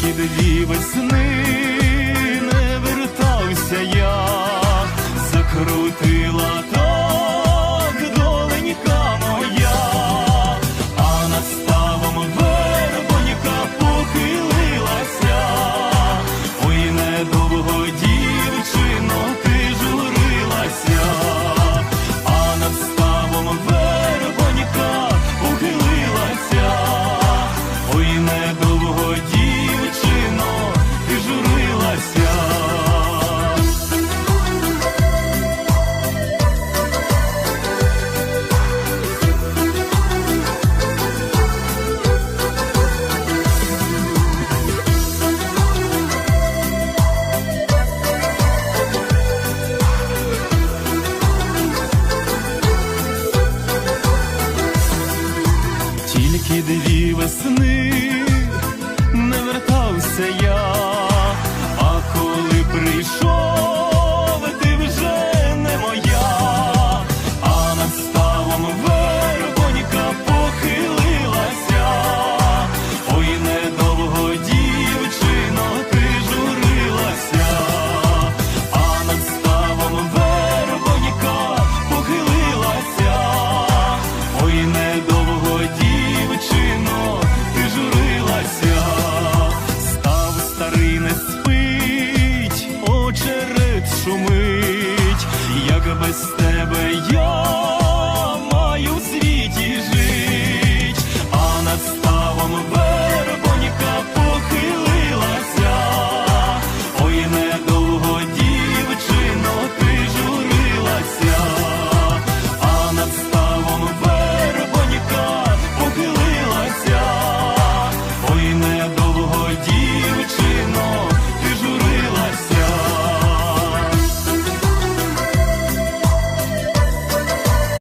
прихід весни. тільки дві весни не вертався я.